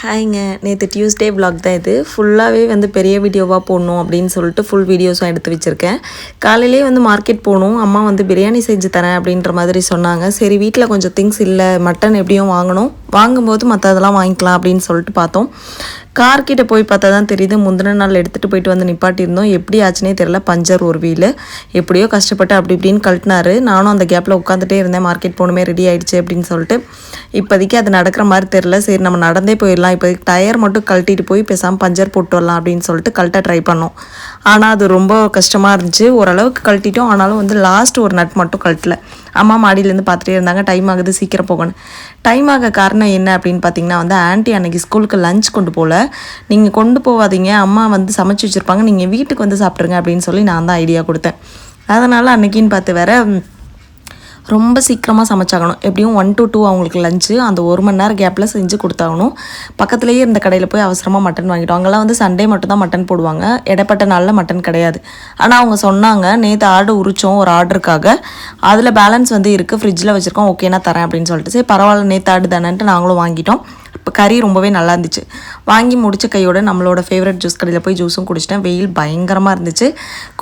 ஹாய்ங்க நேற்று Tuesday vlog தான் இது. ஃபுல்லாகவே வந்து பெரிய வீடியோவாக போடணும் அப்படின்னு சொல்லிட்டு ஃபுல் வீடியோஸும் எடுத்து வச்சுருக்கேன். காலையிலேயே வந்து மார்க்கெட் போகணும். அம்மா வந்து பிரியாணி செஞ்சு தரேன் அப்படின்ற மாதிரி சொன்னாங்க. சரி வீட்டில் கொஞ்சம் திங்ஸ் இல்லை. மட்டன் எப்படியும் வாங்கணும். வாங்கும்போது மற்றதெல்லாம் வாங்கிக்கலாம் அப்படின்னு சொல்லிட்டு பார்த்தோம். கார் கிட்ட போய் பார்த்தா தான் தெரியுது. முந்தின நாள் எடுத்துகிட்டு போயிட்டு வந்து நிப்பாட்டியிருந்தோம். எப்படி ஆச்சுனே தெரியல. பஞ்சர் ஒரு வீல். எப்படியோ கஷ்டப்பட்டு அப்படி இப்படின்னு கழட்டினாரு. நானும் அந்த கேப்பில் உட்காந்துட்டே இருந்தேன். மார்க்கெட் போகணுமே ரெடி ஆயிடுச்சு அப்படின்னு சொல்லிட்டு. இப்போதைக்கு அது நடக்கிற மாதிரி தெரில சரி நம்ம நடந்தே போயிடலாம். இப்போதைக்கு டயர் மட்டும் கழட்டிட்டு போய் பேசாமல் பஞ்சர் போட்டு வரலாம் அப்படின்னு சொல்லிட்டு கழட்ட ட்ரை பண்ணோம். ஆனால் அது ரொம்ப கஷ்டமாக இருந்துச்சு. ஓரளவுக்கு கழட்டிட்டோம். ஆனாலும் வந்து லாஸ்ட் ஒரு நட் மட்டும் கழட்டல. அம்மா மாடியிலேருந்து பார்த்துட்டே இருந்தாங்க. டைம் ஆகுது சீக்கிரம் போகணும். டைம் ஆக காரணம் என்ன? அப்படின்னு பார்த்தீங்கன்னா வந்து ஆன்ட்டி அன்னைக்கு ஸ்கூலுக்கு லஞ்ச் கொண்டு போகல நீங்கள் கொண்டு போகாதீங்க அம்மா வந்து சமைச்சு வச்சுருப்பாங்க. நீங்கள் வீட்டுக்கு வந்து சாப்பிட்ருங்க அப்படின்னு சொல்லி நான் தான் ஐடியா கொடுத்தேன். அதனால் அன்னைக்குன்னு பார்த்து வேற ரொம்ப சீக்கிரமாக சமைச்சாகணும். எப்படியும் ஒன் டு டூ அவங்களுக்கு லஞ்சு அந்த ஒரு மணி நேரம் கேப்பில் செஞ்சு கொடுத்தாகணும். பக்கத்துலேயே இருந்த கடையில் போய் அவசரமாக மட்டன் வாங்கிட்டோம். அங்கெல்லாம் வந்து சண்டே மட்டும் தான் மட்டன் போடுவாங்க. இடைப்பட்ட நாளில் மட்டன் கிடையாது. ஆனால் அவங்க சொன்னாங்க நேற்று ஆர்டர் உரிச்சோம் ஒரு ஆர்டருக்காக. அதில் பேலன்ஸ் வந்து இருக்குது ஃப்ரிட்ஜில் வச்சுருக்கோம். ஓகே நான் தரேன் அப்படின்னு சொல்லிட்டு. சரி பரவாயில்ல நேற்று ஆர்டு தானேன்ட்டு நாங்களும் வாங்கிட்டோம். இப்போ கறி ரொம்பவே நல்லா இருந்துச்சு வாங்கி முடித்த கையோட நம்மளோட ஃபேவரட் ஜூஸ் கடையில் போய் ஜூஸும் குடிச்சிட்டேன். வெயில் பயங்கரமாக இருந்துச்சு.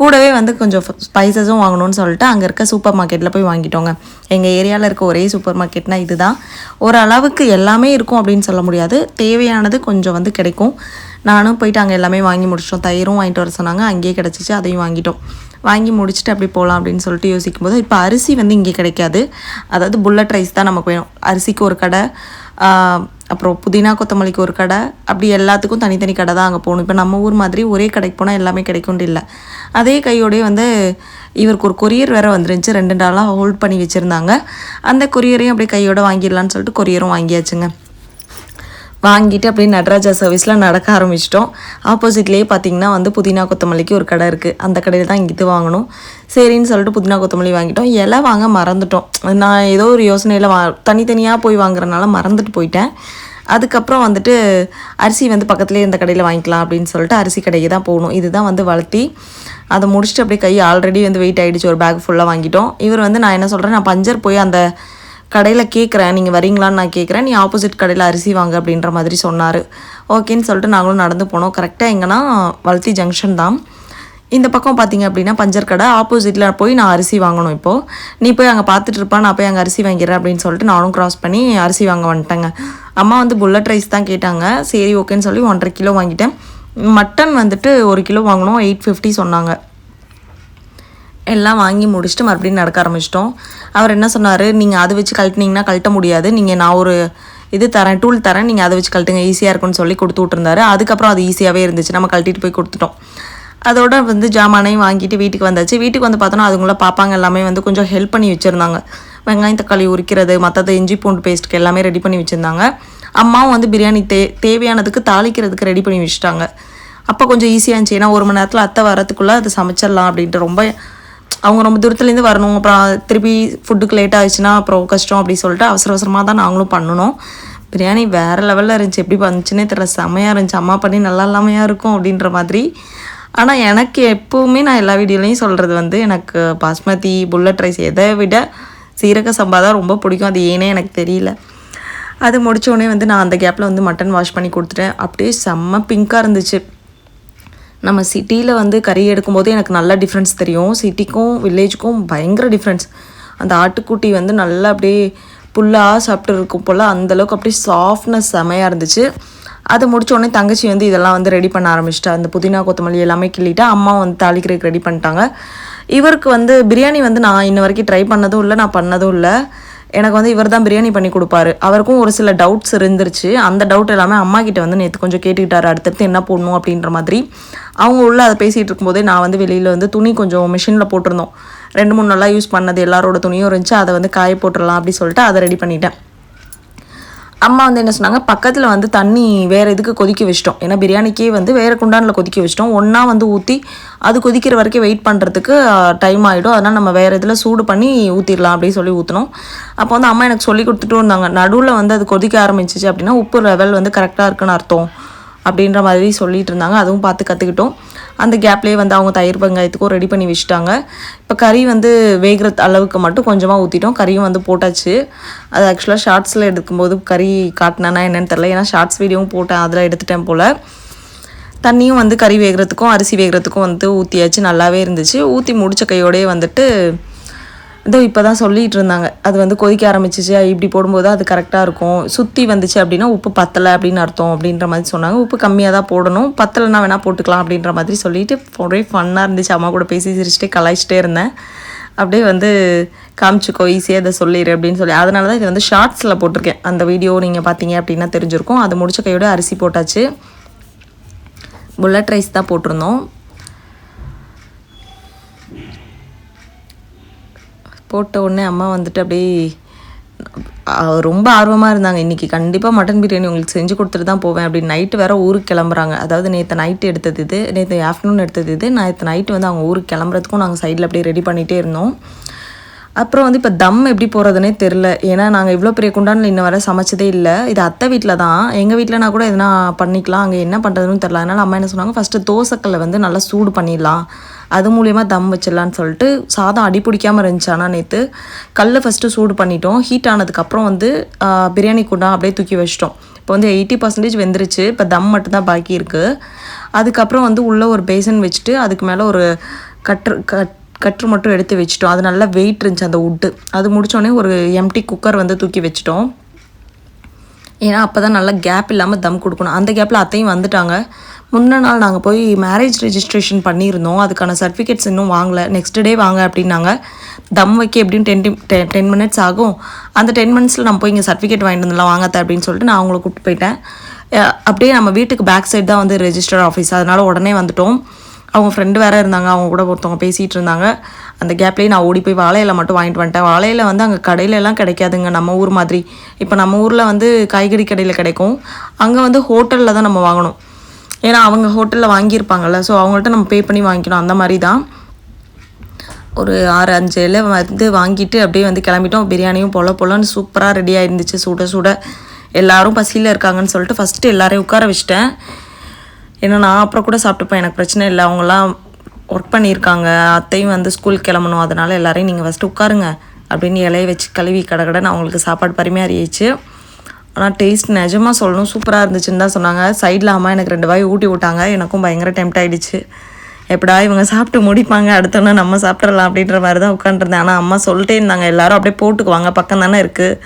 கூடவே வந்து கொஞ்சம் ஸ்பைசஸும் வாங்கணும்னு சொல்லிட்டு அங்கே இருக்க சூப்பர் மார்க்கெட்டில் போய் வாங்கிட்டோங்க. எங்கள் ஏரியாவில் இருக்க ஒரே சூப்பர் மார்க்கெட்னால் இதுதான். ஓரளவுக்கு எல்லாமே இருக்கும் அப்படின்னு சொல்ல முடியாது. தேவையானது கொஞ்சம் வந்து கிடைக்கும். நானும் போயிட்டு அங்கே எல்லாமே வாங்கி முடிச்சிட்டோம். தயிரும் வாங்கிட்டு வர சொன்னாங்க. அங்கேயே கிடச்சிச்சு. அதையும் வாங்கிட்டோம். வாங்கி முடிச்சுட்டு அப்படி போகலாம் அப்படின்னு சொல்லிட்டு யோசிக்கும் போது இப்போ அரிசி வந்து இங்கே கிடைக்காது. அதாவது புல்லட் ரைஸ் தான் நமக்கு வேணும். அரிசிக்கு ஒரு கடை அப்புறம் புதினா கொத்தமல்லிக்கு ஒரு கடை. அப்படி எல்லாத்துக்கும் தனித்தனி கடை தான் அங்கே போகணும். இப்போ நம்ம ஊர் மாதிரி ஒரே கடைக்கு போனால் எல்லாமே கிடைக்கும் இல்லை. அதே கையோடய வந்து இவருக்கு ஒரு கொரியர் வேறு வந்துருந்துச்சு. ரெண்டு நாளாக ஹோல்ட் பண்ணி வச்சுருந்தாங்க. அந்த கொரியரையும் அப்படியே கையோடு வாங்கிடலான்னு சொல்லிட்டு கொரியரும் வாங்கியாச்சுங்க. வாங்கிட்டு அப்படியே நடராஜா சர்வீஸில் நடக்க ஆரம்பிச்சிட்டோம். ஆப்போசிட்லேயே பார்த்தீங்கன்னா வந்து புதினா கொத்தமல்லிக்கு ஒரு கடை இருக்குது அந்த கடையில் தான் இங்கே இது வாங்கணும். சரின்னு சொல்லிட்டு புதினா கொத்தமல்லி வாங்கிட்டோம். இலை வாங்க மறந்துட்டோம். நான் ஏதோ ஒரு யோசனையில் வா தனித்தனியாக போய் வாங்குறதுனால மறந்துட்டு போயிட்டேன். அதுக்கப்புறம் வந்துட்டு அரிசி வந்து பக்கத்துலேயே இந்த கடையில் வாங்கிக்கலாம் அப்படின்னு சொல்லிட்டு அரிசி கடைக்கு தான் போகணும். இதுதான் வந்து வளர்த்தி அதை முடிச்சுட்டு அப்படியே கை ஆல்ரெடி வந்து வெயிட் ஆகிடுச்சு ஒரு பேக் ஃபுல்லாக வாங்கிட்டோம். இவர் வந்து நான் என்ன சொல்கிறேன் நான் பஞ்சர் போய் அந்த கடையில் கேட்குறேன் நீங்கள் வரீங்களான்னு நான் கேட்குறேன் நீ ஆப்போசிட் கடையில் அரிசி வாங்க அப்படின்ற மாதிரி சொன்னார். ஓகேன்னு சொல்லிட்டு நாங்களும் நடந்து போனோம். கரெக்டாக எங்கன்னா வளர்த்தி ஜங்ஷன் தான். இந்த பக்கம் பார்த்தீங்க அப்படின்னா பஞ்சர் கடை. ஆப்போசிட்டில் போய் நான் அரிசி வாங்கணும் இப்போது நீ போய் அங்கே பார்த்துட்டு இருப்பா நான் போய் அங்கே அரிசி வாங்கிடுறேன் அப்படின்னு சொல்லிட்டு நானும் க்ராஸ் பண்ணி அரிசி வாங்க வந்துட்டேங்க. அம்மா வந்து புல்லட் ரைஸ் தான் கேட்டாங்க. சரி ஓகேன்னு சொல்லி ஒன்றரை கிலோ வாங்கிட்டேன். மட்டன் வந்துட்டு ஒரு கிலோ வாங்கினோம் எயிட் ஃபிஃப்டி சொன்னாங்க. எல்லாம் வாங்கி முடிச்சுட்டு மறுபடியும் நடக்க ஆரம்பிச்சிட்டோம். அவர் என்ன சொன்னார்? நீங்கள் அதை வச்சு கழட்டினீங்கன்னா கழட்ட முடியாது. நீங்கள் நான் ஒரு இது தரேன் டூல் தரேன் நீங்கள் அதை வச்சு கழட்டுங்க ஈஸியாக இருக்கும்னு சொல்லி கொடுத்து விட்ருந்தாரு அதுக்கப்புறம் அது ஈஸியாகவே இருந்துச்சு. நம்ம கழட்டிட்டு போய் கொடுத்துட்டோம். அதோட வந்து ஜாமானையும் வாங்கிட்டு வீட்டுக்கு வந்தாச்சு. வீட்டுக்கு வந்து பார்த்தோன்னா அதுங்கள பாப்பாங்க எல்லாமே வந்து கொஞ்சம் ஹெல்ப் பண்ணி வச்சுருந்தாங்க. வெங்காயம் தக்காளி உரிக்கிறது மற்றது இஞ்சி பூண்டு பேஸ்ட்டுக்கு எல்லாமே ரெடி பண்ணி வச்சுருந்தாங்க. அம்மாவும் வந்து பிரியாணி தே தேவையானதுக்கு தாளிக்கிறதுக்கு ரெடி பண்ணி வச்சுட்டாங்க. அப்போ கொஞ்சம் ஈஸியாக இருந்துச்சு. ஏன்னா ஒரு மணி நேரத்தில் அத்தை வரத்துக்குள்ளே அதை சமைச்சிடலாம் அப்படின்ட்டு ரொம்ப அவங்க ரொம்ப தூரத்துலேருந்து வரணும். அப்புறம் திருப்பி ஃபுட்டுக்கு லேட் ஆகிடுச்சுன்னா அப்புறம் கஷ்டம் அப்படி சொல்லிட்டு அவசர அவசரமாக தான் நாங்களும் பண்ணணும். பிரியாணி வேறு லெவலில் இருந்துச்சு. எப்படி வந்துச்சுன்னே தெரியல. செம்மையாக இருந்துச்சு. அம்மா பண்ணி நல்லா இல்லாமையாக இருக்கும் அப்படின்ற மாதிரி. ஆனால் எனக்கு எப்போவுமே நான் எல்லா வீடியோலையும் சொல்கிறது வந்து எனக்கு பாஸ்மதி புல்லட் ரைஸ் எதை விட சீரக சம்பா தான் ரொம்ப பிடிக்கும். அது ஏனே எனக்கு தெரியல. அது முடிச்ச உடனே வந்து நான் அந்த கேப்பில் வந்து மட்டன் வாஷ் பண்ணி கொடுத்துட்டேன். அப்படியே செம்ம பிங்காக இருந்துச்சு. நம்ம சிட்டியில் வந்து கறி எடுக்கும்போது எனக்கு நல்ல டிஃப்ரென்ஸ் தெரியும். சிட்டிக்கும் வில்லேஜுக்கும் பயங்கர டிஃப்ரென்ஸ் அந்த ஆட்டுக்குட்டி வந்து நல்லா அப்படியே புல்லாக சாப்பிட்டு இருக்கும் போல் அந்தளவுக்கு அப்படியே சாஃப்ட்னஸ் செமையாக இருந்துச்சு. அது முடிச்ச உடனே தங்கச்சி வந்து இதெல்லாம் வந்து ரெடி பண்ண ஆரம்பிச்சிட்டா. அந்த புதினா கொத்தமல்லி எல்லாமே கிள்ளிட்டு அம்மா வந்து தாளிக்கிறதுக்கு ரெடி பண்ணிட்டாங்க. இவருக்கு வந்து பிரியாணி வந்து நான் இன்ன வரைக்கும் ட்ரை பண்ணதும் இல்லை நான் பண்ணதும் இல்லை. எனக்கு வந்து இவர் தான் பிரியாணி பண்ணி கொடுப்பாரு. அவருக்கும் ஒரு சில டவுட்ஸ் இருந்துருச்சு. அந்த டவுட் எல்லாமே அம்மா கிட்ட வந்து நேற்று கொஞ்சம் கேட்டுக்கிட்டாரு. அடுத்தடுத்து என்ன போடணும் அப்படின்ற மாதிரி. அவங்க உள்ள அதை பேசிகிட்டு இருக்கும்போதே நான் வந்து வெளியில் வந்து துணி கொஞ்சம் மிஷினில் போட்டிருந்தோம். ரெண்டு மூணு நாளாக யூஸ் பண்ணது எல்லாரோட துணியும் இருந்துச்சு. அதை வந்து காய போட்டுடலாம் அப்படி சொல்லிட்டு அதை ரெடி பண்ணிட்டேன். அம்மா வந்து என்ன சொன்னாங்க? பக்கத்தில் வந்து தண்ணி வேறு இதுக்கு கொதிக்க வச்சிட்டோம். ஏன்னா பிரியாணிக்கே வந்து வேறு குண்டானில் கொதிக்க வச்சிட்டோம். ஒன்றா வந்து ஊற்றி அது கொதிக்கிற வரைக்கும் வெயிட் பண்ணுறதுக்கு டைம் ஆகிடும் அதனால் நம்ம வேறு இதில் சூடு பண்ணி ஊற்றிடலாம் அப்படின்னு சொல்லி ஊற்றினோம் அப்போ வந்து அம்மா எனக்கு சொல்லி கொடுத்துட்டும் இருந்தாங்க. நடுவில் வந்து அது கொதிக்க ஆரம்பிச்சிச்சு அப்படின்னா உப்பு லெவல் வந்து கரெக்டாக இருக்குன்னு அர்த்தம் அப்படின்ற மாதிரி சொல்லிட்டு இருந்தாங்க. அதுவும் பார்த்து கற்றுக்கிட்டோம் அந்த கேப்லேயே வந்து அவங்க தயிர் வெங்காயத்துக்கும் ரெடி பண்ணி வச்சுட்டாங்க. இப்போ கறி வந்து வேகிற அளவுக்கு மட்டும் கொஞ்சமாக ஊற்றிட்டோம் கறியும் வந்து போட்டாச்சு. அது ஆக்சுவலாக ஷார்ட்ஸில் எடுக்கும்போது கறி காட்டினானா என்னென்னு தெரில ஏன்னா ஷார்ட்ஸ் வீடியோவும் போட்டேன். அதில் எடுத்துட்டேன் போல். தண்ணியும் வந்து கறி வேகிறதுக்கும் அரிசி வேகிறதுக்கும் வந்து ஊற்றியாச்சு நல்லாவே இருந்துச்சு. ஊற்றி முடித்த கையோடயே வந்துட்டு இதோ இப்போ தான் சொல்லிகிட்டு இருந்தாங்க. அது வந்து கொதிக்க ஆரம்பிச்சிச்சு. இப்படி போடும்போது அது கரெக்டாக இருக்கும். சுற்றி வந்துச்சு அப்படின்னா உப்பு பத்தலை அப்படின்னு அர்த்தம் அப்படின்ற மாதிரி சொன்னாங்க. உப்பு கம்மியாக தான் போடணும். பத்தலைன்னா வேணால் போட்டுக்கலாம் அப்படின்ற மாதிரி சொல்லிட்டு ஒரே ஃபன்னாக இருந்துச்சு. அம்மா கூட பேசி சிரிச்சிட்டே கலாய்ச்சிட்டே இருந்தேன். அப்படியே வந்து காமிச்சிக்கோ ஈஸியாக இதை சொல்லிடு அப்படின்னு சொல்லி. அதனால தான் இது வந்து ஷார்ட்ஸில் போட்டிருக்கேன். அந்த வீடியோ நீங்கள் பார்த்தீங்க அப்படின்னா தெரிஞ்சிருக்கும். அது முடிச்ச கையோட அரிசி போட்டாச்சு. புல்லட் ரைஸ் தான் போட்டிருந்தோம். போட்ட உடனே அம்மா வந்துட்டு அப்படியே ரொம்ப ஆர்வமாக இருந்தாங்க. இன்றைக்கி கண்டிப்பாக மட்டன் பிரியாணி உங்களுக்கு செஞ்சு கொடுத்துட்டு தான் போவேன் அப்படின்னு. நைட்டு வேறு ஊருக்கு கிளம்புறாங்க. அதாவது நேற்று நைட்டு எடுத்தது இது நேற்று ஆஃப்டர்நூன் எடுத்தது இது. நேற்று நைட்டு வந்து அவங்க ஊருக்கு கிளம்புறதுக்கும் நாங்கள் சைடில் அப்படியே ரெடி பண்ணிகிட்டே இருந்தோம். அப்புறம் வந்து இப்போ தம் எப்படி போகிறதுனே தெரில ஏன்னா நாங்கள் இவ்வளோ பெரிய குண்டானில் இன்ன வரை சமைச்சதே இல்லை. இது அத்தை வீட்டில் தான். எங்கள் வீட்டில்னா கூட எதனா பண்ணிக்கலாம். அங்கே என்ன பண்ணுறதுன்னு தெரில அதனால் அம்மா என்ன சொன்னாங்க ஃபஸ்ட்டு தோசைக்கல்லை வந்து நல்லா சூடு பண்ணிடலாம். அது மூலயமா தம் வச்சிடலான்னு சொல்லிட்டு சாதம் அடி பிடிக்காமல் இருந்துச்சு. ஆனால் நேற்று கல்லை ஃபஸ்ட்டு சூடு பண்ணிட்டோம். ஹீட் ஆனதுக்கப்புறம் வந்து பிரியாணி குண்டா அப்படியே தூக்கி வச்சிட்டோம். இப்போ வந்து எயிட்டி பர்சன்டேஜ் வெந்துருச்சு. இப்போ தம் மட்டும்தான் பாக்கி இருக்குது அதுக்கப்புறம் வந்து உள்ளே ஒரு பேசன் வச்சுட்டு அதுக்கு மேலே ஒரு கட்ரு கட் கட்ரு மட்டும் எடுத்து வச்சிட்டோம். அது நல்லா வெயிட் இருந்துச்சு அந்த உட்டு அது முடித்தோடனே ஒரு எம்டி குக்கர் வந்து தூக்கி வச்சிட்டோம். ஏன்னா அப்போ தான் நல்லா கேப் இல்லாமல் தம் கொடுக்கணும். அந்த கேப்பில் அத்தையும் வந்துட்டாங்க. முன்ன நாள் நாங்கள் போய் மேரேஜ் ரெஜிஸ்ட்ரேஷன் பண்ணியிருந்தோம். அதுக்கான சர்டிஃபிகேட்ஸ் இன்னும் வாங்கலை. நெக்ஸ்ட் டே வாங்க அப்படின்னாங்க. தம் வைக்க எப்படியும் டென் டென் மினிட்ஸ் ஆகும். அந்த டென் மினிட்ஸில் நம்ம போய் இங்கே சர்டிஃபிகேட் வாங்கிட்டு வந்துடலாம் வாங்கத்த அப்படின்னு சொல்லிட்டு நான் அவங்கள கூப்பிட்டு போயிட்டேன். அப்படியே நம்ம வீட்டுக்கு பேக் சைடு தான் வந்து ரெஜிஸ்டர் ஆஃபீஸ் அதனால் உடனே வந்துட்டோம். அவங்க ஃப்ரெண்டு வேறு இருந்தாங்க. அவங்க கூட ஒருத்தவங்க பேசிகிட்டு இருந்தாங்க. அந்த கேப்லேயே நான் ஓடி போய் வாழையில மட்டும் வாங்கிட்டு வந்துட்டேன். வாழையில வந்து அங்கே கடையிலலாம் கிடைக்காதுங்க. நம்ம ஊர் மாதிரி. இப்போ நம்ம ஊரில் வந்து காய்கறி கடையில் கிடைக்கும். அங்கே வந்து ஹோட்டலில் தான் நம்ம வாங்கணும். ஏன்னா அவங்க ஹோட்டலில் வாங்கியிருப்பாங்கல்ல ஸோ அவங்கள்ட்ட நம்ம பே பண்ணி வாங்கிக்கணும். அந்த மாதிரி தான் ஒரு ஆறு அஞ்சு இலை வந்து வாங்கிட்டு அப்படியே வந்து கிளம்பிட்டோம். பிரியாணியும் பொல பொலன்னு சூப்பராக ரெடியாக இருந்துச்சு சுட சுட. எல்லாரும் பசியில் இருக்காங்கன்னு சொல்லிட்டு ஃபஸ்ட்டு எல்லாரையும் உட்கார வச்சிட்டேன். ஏன்னா நான் அப்புறம் கூட சாப்பிட்டுப்பேன். எனக்கு பிரச்சனை இல்லை. அவங்களாம் ஒர்க் பண்ணியிருக்காங்க. அத்தையும் வந்து ஸ்கூல் கிளம்பணும். அதனால் எல்லாரையும் நீங்கள் ஃபஸ்ட்டு உட்காருங்க. அப்படின்னு இலையை வச்சு கழுவி கடை கடைன்னு அவங்களுக்கு சாப்பாடு பரிமாறியாச்சு. ஆனால் டேஸ்ட் நிஜமாக சொல்லணும் சூப்பராக இருந்துச்சுன்னு தான் சொன்னாங்க. சைடில் அம்மா எனக்கு ரெண்டு வாய் ஊட்டி விட்டாங்க. எனக்கும் பயங்கர டெம்ட் ஆயிடுச்சு. எப்படா இவங்க சாப்பிட்டு முடிப்பாங்க அடுத்தோன்னா நம்ம சாப்பிட்றலாம் அப்படின்ற மாதிரி தான் உட்காந்துருந்தேன் ஆனால் அம்மா சொல்லிட்டே இருந்தாங்க எல்லாரும் அப்படியே போட்டுக்குவாங்க பக்கம் தானே இருக்குது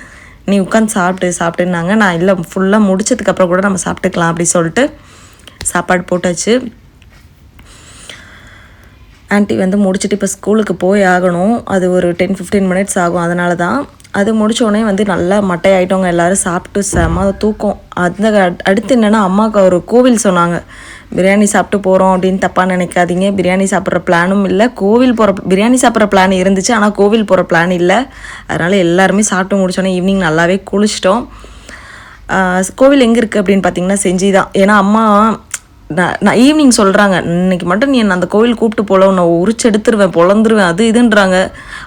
நீ உட்காந்து சாப்பிட்டு சாப்பிட்டுன்னாங்க நான் இல்லை ஃபுல்லாக முடிச்சதுக்கப்புறம் கூட நம்ம சாப்பிட்டுக்கலாம் அப்படி சொல்லிட்டு சாப்பாடு போட்டாச்சு. ஆன்ட்டி வந்து முடிச்சுட்டு இப்போ ஸ்கூலுக்கு போய் ஆகணும். அது ஒரு டென் ஃபிஃப்டீன் மினிட்ஸ் ஆகும் அதனால தான் அது முடிச்ச உடனே வந்து நல்லா மட்டை ஆயிட்டவங்க எல்லாரும் சாப்பிட்டு செம தூக்கம். அந்த அடுத்து என்னென்னா அம்மாவுக்கு ஒரு கோவில் சொன்னாங்க. பிரியாணி சாப்பிட்டு போகிறோம் அப்படின்னு தப்பாக நினைக்காதீங்க. பிரியாணி சாப்பிட்ற பிளானும் இல்லை. கோவில் போகிற பிரியாணி சாப்பிட்ற பிளான் இருந்துச்சு. ஆனால் கோவில் போகிற பிளான் இல்லை. அதனால் எல்லாருமே சாப்பிட்டு முடிச்சோன்னே ஈவினிங் நல்லாவே குளிச்சிட்டோம். கோவில் எங்கே இருக்குது அப்படின்னு பார்த்தீங்கன்னா செஞ்சி தான் ஏன்னா அம்மா நான் நான் ஈவினிங் சொல்கிறாங்க இன்னைக்கு மட்டும் நீ என்னை அந்த கோவில் கூப்பிட்டு போல உன்னை உரிச்சு எடுத்துருவேன் பொழந்துருவேன் அது இதுன்றாங்க.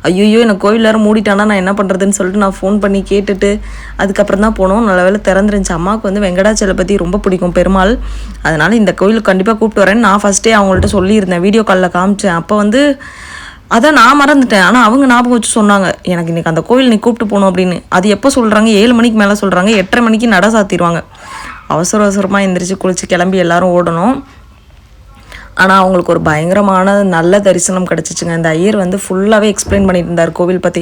ஐயோ எனக்கு கோவில் வேறு மூடிட்டானா நான் என்ன பண்ணுறதுன்னு சொல்லிட்டு நான் ஃபோன் பண்ணி கேட்டுட்டு அதுக்கப்புறம் தான் போனோம். நல்ல வேலை திறந்துருந்துச்சு. அம்மாவுக்கு வந்து வெங்கடாச்சலபதி ரொம்ப பிடிக்கும் பெருமாள். அதனால் இந்த கோயிலுக்கு கண்டிப்பாக கூப்பிட்டு வரேன்னு நான் ஃபஸ்ட்டே அவங்கள்ட்ட சொல்லியிருந்தேன். வீடியோ காலில் காமிச்சேன். அப்போ வந்து அதான் நான் மறந்துட்டேன். ஆனால் அவங்க ஞாபகம் வச்சு சொன்னாங்க. எனக்கு இன்றைக்கி அந்த கோவில் நீ கூப்பிட்டு போகணும் அப்படின்னு. அது எப்போ சொல்கிறாங்க ஏழு மணிக்கு மேலே சொல்கிறாங்க எட்டரை மணிக்கு நட சாத்திடுவாங்க. அவசர அவசரமாக எந்திரிச்சு குளித்து கிளம்பி எல்லாரும் ஓடணும். ஆனால் அவங்களுக்கு ஒரு பயங்கரமான நல்ல தரிசனம் கிடச்சிச்சுங்க. இந்த ஐயர் வந்து ஃபுல்லாகவே எக்ஸ்பிளைன் பண்ணிட்டு இருந்தார் கோவில் பற்றி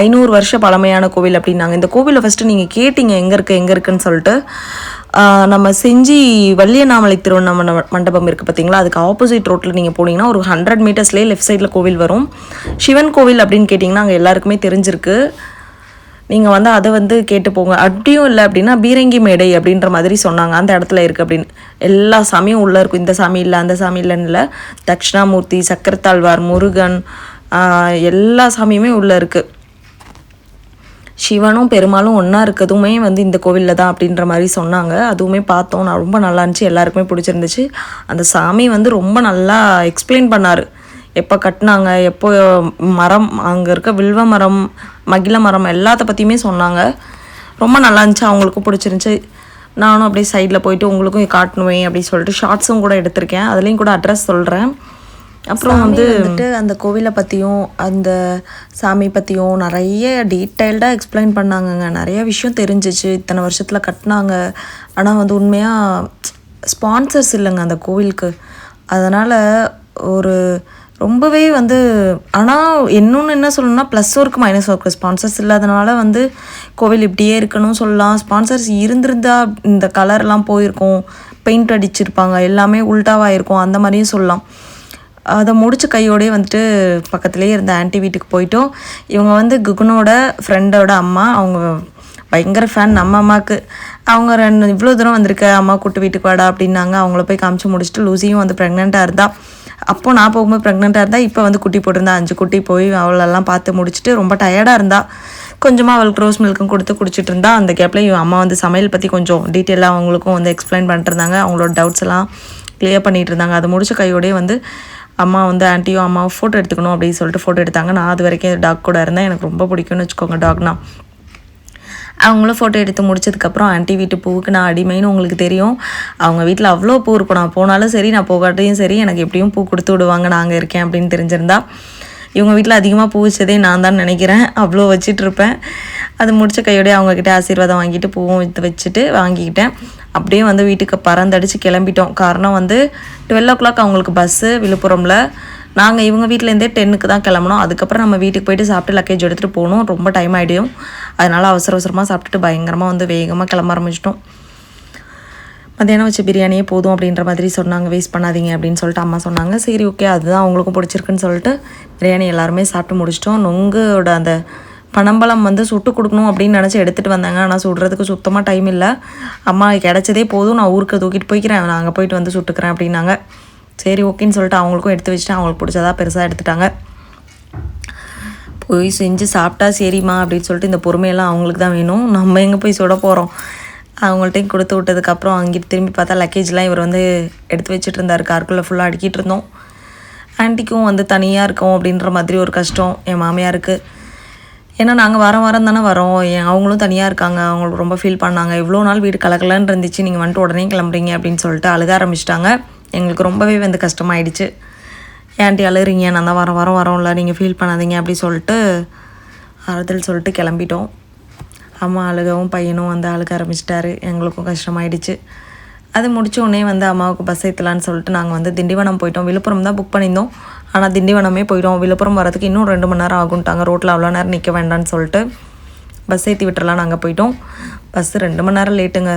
ஐநூறு வருஷ பழமையான கோவில் அப்படின்னாங்க. இந்த கோவிலை ஃபஸ்ட்டு நீங்கள் கேட்டிங்க எங்கே இருக்குது எங்கே இருக்குன்னு சொல்லிட்டு. நம்ம செஞ்சி வள்ளியநாமலை திருவண்ணாமலை மண்டபம் இருக்குது பார்த்தீங்களா அதுக்கு ஆப்போசிட் ரோட்டில் நீங்கள் போனீங்கன்னா ஒரு ஹண்ட்ரட் மீட்டர்ஸ்லேயே லெஃப்ட் சைடில் கோவில் வரும். சிவன் கோவில் அப்படின்னு கேட்டிங்கன்னா அங்கே எல்லாருக்குமே தெரிஞ்சிருக்கு. நீங்கள் வந்து அதை வந்து கேட்டு போங்க. அப்படியும் இல்லை அப்படின்னா பீரங்கி மேடை அப்படின்ற மாதிரி சொன்னாங்க. அந்த இடத்துல இருக்குது அப்படின்னு. எல்லா சாமியும் உள்ளே இருக்கும். இந்த சாமி இல்லை அந்த சாமி இல்லைன்னு இல்லை. தட்சிணாமூர்த்தி சக்கரத்தாழ்வார் முருகன் எல்லா சாமியுமே உள்ளே இருக்குது சிவனும் பெருமாளும் ஒன்றா இருக்கிறதுமே வந்து இந்த கோவிலில் தான் அப்படின்ற மாதிரி சொன்னாங்க. அதுவுமே பார்த்தோம். நான் ரொம்ப நல்லா இருந்துச்சு. எல்லாருக்குமே பிடிச்சிருந்துச்சு. அந்த சாமி வந்து ரொம்ப நல்லா எக்ஸ்பிளைன் பண்ணார். எப்போ கட்டினாங்க எப்போ மரம் அங்கே இருக்க வில்வ மரம் மகிழ மரம் எல்லாத்த பற்றியுமே சொன்னாங்க. ரொம்ப நல்லா இருந்துச்சு அவங்களுக்கும் பிடிச்சிருந்துச்சு. நானும் அப்படியே சைடில் போயிட்டு உங்களுக்கும் காட்டணுவேன் அப்படி சொல்லிட்டு ஷார்ட்ஸும் கூட எடுத்திருக்கேன். அதுலேயும் கூட அட்ரஸ் சொல்கிறேன் அப்புறம் வந்து வந்துட்டு அந்த கோவிலை பற்றியும் அந்த சாமி பற்றியும் நிறைய டீட்டெயில்டாக எக்ஸ்பிளைன் பண்ணாங்கங்க. நிறைய விஷயம் தெரிஞ்சிச்சு. இத்தனை வருஷத்தில் கட்டினாங்க. ஆனால் வந்து உண்மையாக ஸ்பான்சர்ஸ் இல்லைங்க அந்த கோவிலுக்கு. அதனால் ஒரு ரொம்பவே வந்து ஆனால் இன்னொன்று என்ன சொல்லணும்னா plus work minus work sponsors இல்லாதனால வந்து கோவில் இப்படியே இருக்கணும் சொல்லலாம். ஸ்பான்சர்ஸ் இருந்திருந்தா இந்த கலர்லாம் போயிருக்கும். பெயிண்ட் அடிச்சிருப்பாங்க. எல்லாமே உல்ட்டாவாக இருக்கும் அந்த மாதிரியும் சொல்லலாம். அதை முடிச்ச கையோடயே வந்துட்டு பக்கத்துலேயே இருந்த ஆன்ட்டி வீட்டுக்கு போயிட்டோம். இவங்க வந்து குகுனோட ஃப்ரெண்டோட அம்மா. அவங்க பயங்கர ஃபேன் நம்ம அம்மாவுக்கு அவங்க ரெண்டு இவ்வளோ தூரம் வந்திருக்க. அம்மா கூட்டு வீட்டுக்கு வாடா அப்படின்னாங்க. அவங்கள போய் காமிச்சு முடிச்சுட்டு லூசியும் வந்து ப்ரெக்னெண்ட்டாக இருந்தால் அப்போ நான் போகும்போது ப்ரெக்னெண்ட்டாக இருந்தால் இப்போ வந்து குட்டி போட்டிருந்தா அஞ்சு குட்டி போய் அவளெல்லாம் பார்த்து முடிச்சுட்டு ரொம்ப டயர்டாக இருந்தா கொஞ்சமாக அவளுக்கு ரோஸ் மில்க்கும் கொடுத்து குடிச்சிட்டு இருந்தா அந்த கேப்பில் இவன் அம்மா வந்து சமையல் பற்றி கொஞ்சம் டீட்டெயிலாக அவங்களுக்கும் வந்து எக்ஸ்பிளைன் பண்ணிட்டுருந்தாங்க அவங்களோட டவுட்ஸ் எல்லாம் கிளியர் பண்ணிட்டு இருந்தாங்க. அது முடிச்ச கையோடயே வந்து அம்மா வந்து ஆன்ட்டியும் அம்மாவும் ஃபோட்டோ எடுத்துக்கணும் அப்படின்னு சொல்லிட்டு ஃபோட்டோ எடுத்தாங்க. நான் அது வரைக்கும் டாக் கூட இருந்தேன். எனக்கு ரொம்ப பிடிக்கும்னு வச்சுக்கோங்க டாக்னா அவங்களும் ஃபோட்டோ எடுத்து முடிச்சதுக்கப்புறம் ஆன்ட்டி வீட்டு பூவுக்கு நான் அடிமைன்னு உங்களுக்கு தெரியும். அவங்க வீட்டில் அவ்வளோ பூ இருக்கும். நான் போனாலும் சரி நான் போகாட்டையும் சரி எனக்கு எப்படியும் பூ கொடுத்து விடுவாங்க. நாங்கள் இருக்கேன் அப்படின்னு தெரிஞ்சிருந்தா. இவங்க வீட்டில் அதிகமாக பூ வச்சதே நான் தான் நினைக்கிறேன். அவ்வளோ வச்சிட்ருப்பேன் அது முடிச்ச கையோடய அவங்கக்கிட்ட ஆசீர்வாதம் வாங்கிட்டு பூவும் வித்து வச்சுட்டு வாங்கிக்கிட்டேன். அப்படியே வந்து வீட்டுக்கு பறந்தடிச்சு கிளம்பிட்டோம். காரணம் வந்து டுவெல் ஓ கிளாக் அவங்களுக்கு பஸ்ஸு விழுப்புரமில். நாங்கள் இவங்க வீட்டிலேருந்தே டென்னுக்கு தான் கிளம்பணும் அதுக்கப்புறம் நம்ம வீட்டுக்கு போயிட்டு சாப்பிட்டு லக்கேஜ் எடுத்துகிட்டு போகணும். ரொம்ப டைம் ஆகிடும் அதனால் அவசர அவசரமாக சாப்பிட்டுட்டு பயங்கரமாக வந்து வேகமாக கிளம்ப ஆரம்பிச்சிட்டோம். மத்தியானம் வச்ச பிரியாணியே போதும் அப்படின்ற மாதிரி சொன்னாங்க. வேஸ்ட் பண்ணாதீங்க அப்படின்னு சொல்லிட்டு அம்மா சொன்னாங்க. சரி ஓகே அதுதான் அவங்களுக்கும் பிடிச்சிருக்குன்னு சொல்லிட்டு பிரியாணி எல்லாருமே சாப்பிட்டு முடிச்சிட்டோம். நொங்கோட அந்த பனம்பழம் வந்து சுட்டு கொடுக்கணும் அப்படின்னு நினச்சி எடுத்துகிட்டு வந்தாங்க. ஆனால் சுடுறதுக்கு சுத்தமாக டைம் இல்லை. அம்மா கிடைச்சதே போதும். நான் ஊருக்கு தூக்கிட்டு போய்க்கிறேன். நான் அங்கே போயிட்டு வந்து சுட்டுக்கிறேன் அப்படின்னாங்க. சரி ஓகேன்னு சொல்லிட்டு அவங்களுக்கும் எடுத்து வச்சுட்டு அவங்களுக்கு பிடிச்சதா பெருசாக எடுத்துட்டாங்க. போய் செஞ்சு சாப்பிட்டா சரிம்மா அப்படின்னு சொல்லிட்டு இந்த பொறுமையெல்லாம் அவங்களுக்கு தான் வேணும். நம்ம எங்கே போய் சுட போகிறோம் அவங்கள்ட்டையும் கொடுத்து விட்டதுக்கப்புறம் அங்கிட்டு திரும்பி பார்த்தா லக்கேஜ்லாம் இவர் வந்து எடுத்து வச்சுட்டு இருந்தார். காருக்குள்ளே ஃபுல்லாக அடுக்கிட்டு இருந்தோம். ஆன்ட்டிக்கும் வந்து தனியாக இருக்கோம் அப்படின்ற மாதிரி ஒரு கஷ்டம் என் மாமியாருக்கு. ஏன்னா நாங்கள் வாரம் வாரம் தானே வரோம். ஏன் அவங்களும் தனியாக இருக்காங்க. அவங்களுக்கு ரொம்ப ஃபீல் பண்ணாங்க. இவ்வளோ நாள் வீடு கலக்கலன்னு இருந்துச்சு. நீங்கள் வந்துட்டு உடனே கிளம்புறீங்க அப்படின்னு சொல்லிட்டு அழுக ஆரம்பிச்சிட்டாங்க. எங்களுக்கு ரொம்பவே வந்து கஷ்டமாயிடுச்சு. ஏன்ட்டி அழுகிறீங்க? நான் தான் வாரம் வாரம் வரோம்ல. நீங்கள் ஃபீல் பண்ணாதீங்க அப்படி சொல்லிட்டு ஆறுதல் சொல்லிட்டு கிளம்பிட்டோம். அம்மா அழுகவும் பையனும் வந்து அழுக ஆரம்பிச்சிட்டாரு. எங்களுக்கும் கஷ்டமாயிடுச்சு. அது முடிச்ச உடனே வந்து அம்மாவுக்கு பஸ் ஏற்றலான்னு சொல்லிட்டு நாங்கள் வந்து திண்டிவனம் போயிட்டோம். விழுப்புரம் தான் புக் பண்ணியிருந்தோம். ஆனால் திண்டிவனமே போயிட்டோம். விழுப்புரம் வரதுக்கு இன்னும் ரெண்டு மணி நேரம் ஆகும்ட்டாங்க. ரோட்டில் அவ்வளோ நேரம் நிற்க வேண்டாம்னு சொல்லிட்டு பஸ் ஏற்றி விட்டுறலாம் நாங்கள் போயிட்டோம். பஸ்ஸு ரெண்டு மணி நேரம் லேட்டுங்க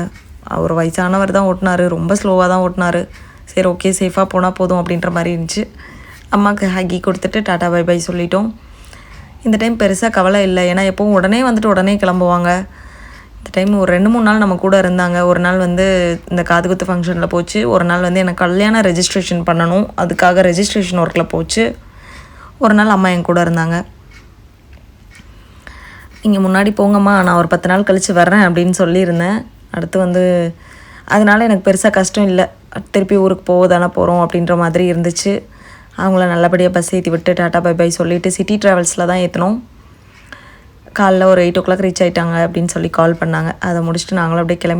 அவர் வயசானவர் தான் ஓட்டினாரு. ரொம்ப ஸ்லோவாக தான் ஓட்டினார். சரி ஓகே சேஃபாக போனால் போதும் அப்படின்ற மாதிரி இருந்துச்சு. அம்மாவுக்கு ஹக்கி கொடுத்துட்டு டாட்டா பை பை சொல்லிட்டோம். இந்த டைம் பெருசாக கவலை இல்லை. ஏன்னா எப்போவும் உடனே வந்துட்டு உடனே கிளம்புவாங்க. இந்த டைம் ஒரு ரெண்டு மூணு நாள் நம்ம கூட இருந்தாங்க. ஒரு நாள் வந்து இந்த காதுகுத்து ஃபங்க்ஷனில் போச்சு. ஒரு நாள் வந்து எனக்கு கல்யாண ரெஜிஸ்ட்ரேஷன் பண்ணணும். அதுக்காக ரெஜிஸ்ட்ரேஷன் ஒர்க்கில் போச்சு. ஒரு நாள் அம்மா என் கூட இருந்தாங்க. நீங்கள் முன்னாடி போங்கம்மா நான் ஒரு பத்து நாள் கழித்து வர்றேன் அப்படின்னு சொல்லியிருந்தேன். அடுத்து வந்து அதனால் எனக்கு பெருசாக கஷ்டம் இல்லை. திருப்பி ஊருக்கு போக தானே போகிறோம் அப்படின்ற மாதிரி இருந்துச்சு. அவங்கள நல்லபடியாக பஸ் ஏற்றி விட்டு டாட்டா பை பை சொல்லிவிட்டு சிட்டி ட்ராவல்ஸில் தான் ஏற்றினோம் காலைல ஒரு எயிட் ஓ கிளாக் ரீச் ஆகிட்டாங்க அப்படின்னு சொல்லி கால் பண்ணாங்க. அதை முடிச்சுட்டு நாங்களும் அப்படியே கிளம்பி